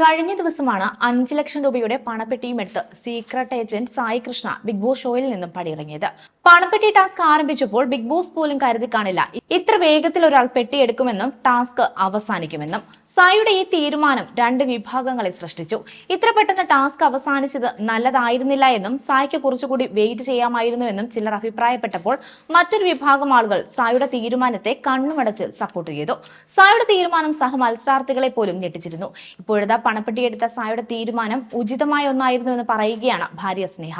കഴിഞ്ഞ ദിവസമാണ് അഞ്ച് ലക്ഷം രൂപയുടെ പണപ്പെട്ടിയും എടുത്ത് secret agent Sai Krishna Bigg Boss ഷോയിൽ നിന്നും പടിയിറങ്ങിയത്. പണപ്പെട്ടി ടാസ്ക് ആരംഭിച്ചപ്പോൾ ബിഗ് ബോസ് പോലും കരുതി കാണില്ല. ഇത്ര വേഗത്തിൽ ഒരാൾ പെട്ടിയെടുക്കുമെന്നും ടാസ്ക് അവസാനിക്കുമെന്നും. സായിയുടെ ഈ തീരുമാനം രണ്ട് വിഭാഗങ്ങളെ സൃഷ്ടിച്ചു. ഇത്ര പെട്ടെന്ന് ടാസ്ക് അവസാനിച്ചത് നല്ലതായിരുന്നില്ല എന്നും സായിക്ക് കുറച്ചുകൂടി വെയിറ്റ് ചെയ്യാമായിരുന്നുവെന്നും ചിലർ അഭിപ്രായപ്പെട്ടപ്പോൾ മറ്റൊരു വിഭാഗം ആളുകൾ സായിയുടെ തീരുമാനത്തെ കണ്ണുമടച്ച് സപ്പോർട്ട് ചെയ്തു. സായിയുടെ തീരുമാനം സഹ മത്സരാർത്ഥികളെ പോലും ഞെട്ടിച്ചിരുന്നു. ഇപ്പോഴത്തെ പണപ്പെട്ടിയെടുത്ത സായുടെ തീരുമാനം ഉചിതമായ ഒന്നായിരുന്നു എന്ന് പറയുകയാണ് ഭാര്യ സ്നേഹ.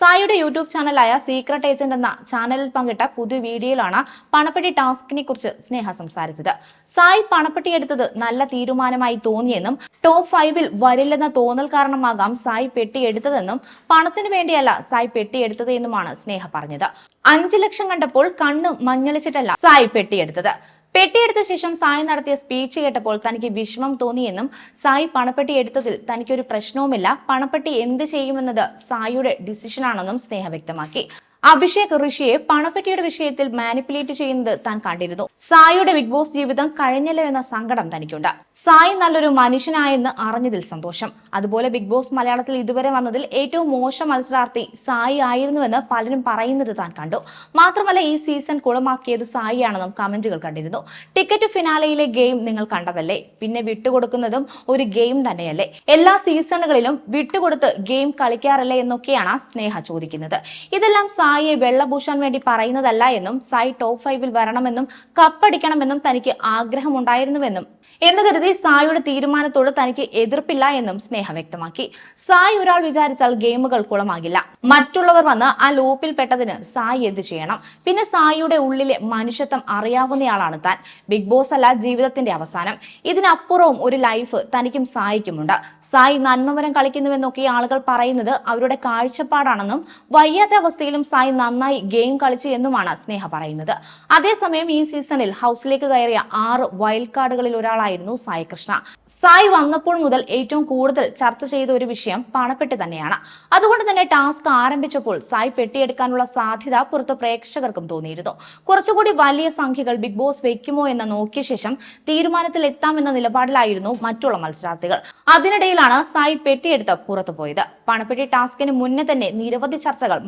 സായുടെ യൂട്യൂബ് ചാനലായ സീക്രട്ട് ഏജന്റ് എന്ന ചാനലിൽ പങ്കിട്ട പുതിയ വീഡിയോയിലാണ് പണപ്പെട്ടി ടാസ്കിനെ കുറിച്ച് സ്നേഹ സംസാരിച്ചത്. സായി പണപ്പെട്ടി എടുത്തത് നല്ല തീരുമാനമായി തോന്നിയെന്നും ടോപ്പ് ഫൈവിൽ വരില്ലെന്ന തോന്നൽ കാരണമാകാം സായി പെട്ടി എടുത്തതെന്നും പണത്തിന് വേണ്ടിയല്ല സായി പെട്ടി എടുത്തത് എന്നുമാണ് സ്നേഹ പറഞ്ഞത്. അഞ്ചു ലക്ഷം കണ്ടപ്പോൾ കണ്ണ് മഞ്ഞളിച്ചിട്ടല്ല സായി പെട്ടിയെടുത്തത് പെട്ടിയെടുത്ത ശേഷം സായി നടത്തിയ സ്പീച്ച് കേട്ടപ്പോൾ തനിക്ക് വിഷമം തോന്നിയെന്നും സായി പണപ്പെട്ടി എടുത്തതിൽ തനിക്കൊരു പ്രശ്നവുമില്ല. പണപ്പെട്ടി എന്ത് ചെയ്യുമെന്നത് സായിയുടെ ഡിസിഷനാണെന്നും സ്നേഹ വ്യക്തമാക്കി. അഭിഷേക് ഋഷിയെ പണപ്പെട്ടിയുടെ വിഷയത്തിൽ മാനിപ്പുലേറ്റ് ചെയ്യുന്നത് താൻ കണ്ടിരുന്നു. സായിയുടെ ബിഗ് ബോസ് ജീവിതം കഴിഞ്ഞല്ലോ എന്ന സങ്കടം തനിക്കുണ്ട്. സായി നല്ലൊരു മനുഷ്യനായെന്ന് അറിഞ്ഞതിൽ സന്തോഷം. അതുപോലെ ബിഗ് ബോസ് മലയാളത്തിൽ ഇതുവരെ വന്നതിൽ ഏറ്റവും മോശം മത്സരാർത്ഥി സായി ആയിരുന്നുവെന്ന് പലരും പറയുന്നത് താൻ കണ്ടു. മാത്രമല്ല ഈ സീസൺ കുളമാക്കിയത് സായിയാണെന്നും കമന്റുകൾ കണ്ടിരുന്നു. ടിക്കറ്റ് ഫിനാലയിലെ ഗെയിം നിങ്ങൾ കണ്ടതല്ലേ? പിന്നെ വിട്ടുകൊടുക്കുന്നതും ഒരു ഗെയിം തന്നെയല്ലേ? എല്ലാ സീസണുകളിലും വിട്ടുകൊടുത്ത് ഗെയിം കളിക്കാറല്ലേ എന്നൊക്കെയാണ് സ്നേഹ ചോദിക്കുന്നത്. ഇതെല്ലാം സായിയെ വെള്ളഭൂഷാൻ വേണ്ടി പറയുന്നതല്ല എന്നും സായി ടോപ്പ് ഫൈവിൽ വരണമെന്നും കപ്പടിക്കണമെന്നും തനിക്ക് ആഗ്രഹമുണ്ടായിരുന്നുവെന്നും. എന്ന് കരുതി സായിയുടെ തീരുമാനത്തോട് തനിക്ക് എതിർപ്പില്ല എന്നും സ്നേഹ വ്യക്തമാക്കി. സായി ഒരാൾ വിചാരിച്ചാൽ ഗെയിമുകൾ കുളമാകില്ല. മറ്റുള്ളവർ വന്ന് ആ ലൂപ്പിൽ പെട്ടതിന് സായി എന്ത് ചെയ്യണം? പിന്നെ സായിയുടെ ഉള്ളിലെ മനുഷ്യത്വം അറിയാവുന്നയാളാണ് താൻ. ബിഗ് ബോസ് അല്ല ജീവിതത്തിന്റെ അവസാനം. ഇതിനപ്പുറവും ഒരു ലൈഫ് തനിക്കും സായിക്കുമുണ്ട്. സായി നന്മമരം കളിക്കുന്നുവെന്നൊക്കെ ആളുകൾ പറയുന്നത് അവരുടെ കാഴ്ചപ്പാടാണെന്നും വയ്യാത്ത അവസ്ഥയിലും സായി നന്നായി ഗെയിം കളിച്ചു എന്നുമാണ് സ്നേഹ പറയുന്നത്. അതേസമയം ഈ സീസണിൽ ഹൗസിലേക്ക് കയറിയ ആറ് വൈൽഡ് കാർഡുകളിൽ ഒരാളായിരുന്നു സായി കൃഷ്ണ. സായി വന്നപ്പോൾ മുതൽ ഏറ്റവും കൂടുതൽ ചർച്ച ചെയ്ത ഒരു വിഷയം പണപ്പെട്ടി തന്നെയാണ്. അതുകൊണ്ട് തന്നെ ടാസ്ക് ആരംഭിച്ചപ്പോൾ സായി പെട്ടിയെടുക്കാനുള്ള സാധ്യത പുറത്ത് പ്രേക്ഷകർക്കും തോന്നിയിരുന്നു. കുറച്ചുകൂടി വലിയ സംഖ്യകൾ ബിഗ് ബോസ് വെക്കുമോ എന്ന് നോക്കിയ ശേഷം തീരുമാനത്തിൽ എത്താമെന്ന നിലപാടിലായിരുന്നു മറ്റുള്ള മത്സരാർത്ഥികൾ. അതിനിടയിലാണ് സായി പെട്ടിയെടുത്ത് പുറത്തു പോയത് പണപ്പെട്ടി ടാസ്കിന് മുന്നേ തന്നെ നിരവധി ചർച്ചകൾ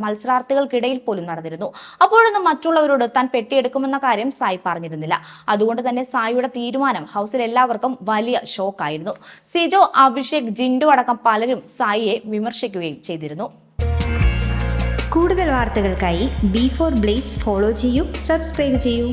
മത്സരാർത്ഥികൾക്കിടയിൽ പോലും നടന്നിരുന്നു. അപ്പോഴൊന്നും മറ്റുള്ളവരോട് താൻ പെട്ടിയെടുക്കുമെന്ന കാര്യം സായി പറഞ്ഞിരുന്നില്ല. അതുകൊണ്ട് തന്നെ സായിയുടെ തീരുമാനം ഹൗസിൽ എല്ലാവർക്കും വലിയ ഷോക്കായിരുന്നു സിജോ അഭിഷേക് ജിൻഡു അടക്കം പലരും സായിയെ വിമർശിക്കുകയും ചെയ്തിരുന്നു. കൂടുതൽ വാർത്തകൾക്കായി ബി ഫോർ ബ്ലേസ് ഫോളോ ചെയ്യൂ സബ്സ്ക്രൈബ് ചെയ്യൂ.